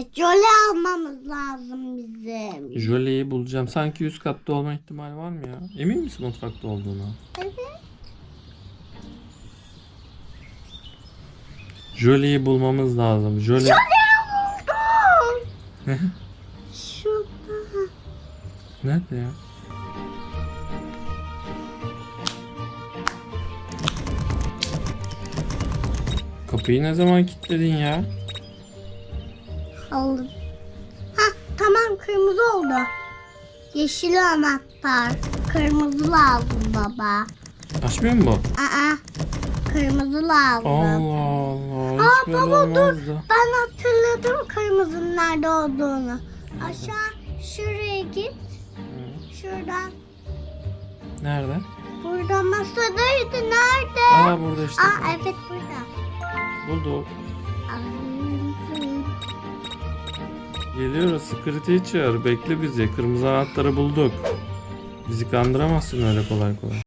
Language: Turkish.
Evet jöle almamız lazım bizim. Jöleyi bulacağım. Sanki üst katta olma ihtimali var mı ya? Emin misin mutfakta olduğuna? Evet. Jöleyi bulmamız lazım. Jöle... Jöle buldum. Şurada. Nerede ya? Kapıyı ne zaman kilitledin ya? Aldım. Ha tamam kırmızı oldu. Yeşil anahtar. Kırmızı lazım baba. Açmıyor mu bu? Aa, kırmızı lazım. Allah Allah. Aa, baba, dur. Ben hatırladım kırmızının nerede olduğunu. Aşağı şuraya git. Şuradan. Nerede? Burada masadaydı. Nerede? Aa burada işte. Aa evet burada. Bulduk. Ay, Geliyoruz. Secret Teacher. Bekle bizi. Kırmızı anahtarı bulduk. Bizi kandıramazsın öyle kolay kolay.